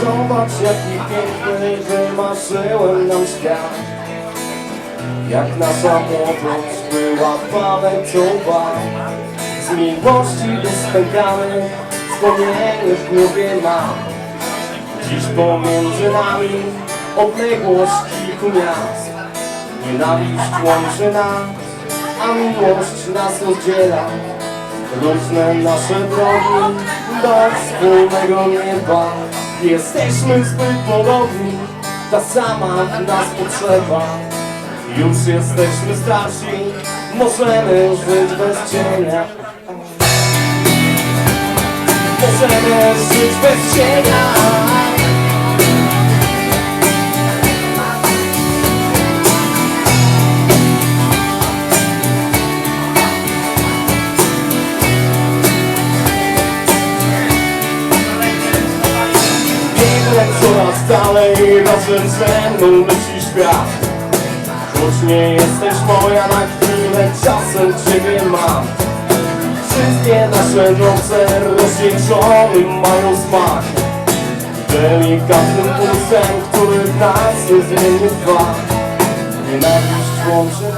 Zobacz jaki piękny wymarzyłem nam świat. Jak nasza młodość była pamiętowa Z miłości bezpękamy Wspomnienie w głowie mam Dziś pomiędzy nami odległość kilku miast. Nienawiść łączy nas, a miłość nas rozdziela. Różne nasze drogi do wspólnego nieba Jesteśmy zbyt podobni, ta sama nas potrzeba. Już jesteśmy starsi, możemy żyć bez cienia. Możemy żyć bez cienia Biegnę coraz dalej, razem ze mną leci świat. Choć nie jesteś moja na chwilę, czasem Ciebie mam. Wszystkie nasze noce rozcieńczone mają smak. Delikatnym pulsem, który w nas niezmiennie trwa Nienawiść łączy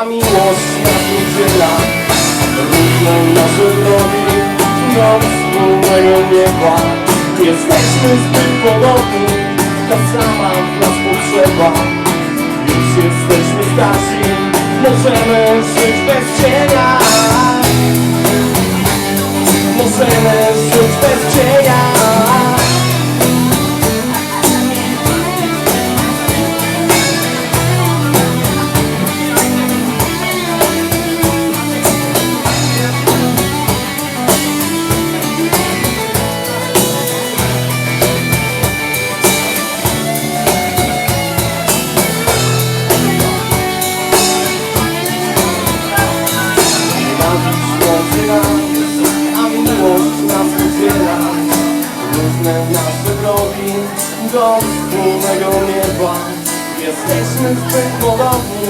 a miłość nas udziela. Różne nasze Jesteśmy zbyt podobni, ta sama w nas potrzeba. Już jesteśmy starsi, możemy żyć bez cienia drogi do wspólnego nieba. Jesteśmy zbyt podobni,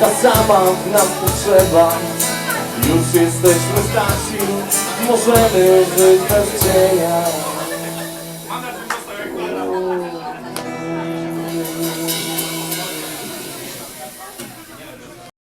ta sama nas potrzeba. Już jesteśmy starsi, możemy żyć bez cienia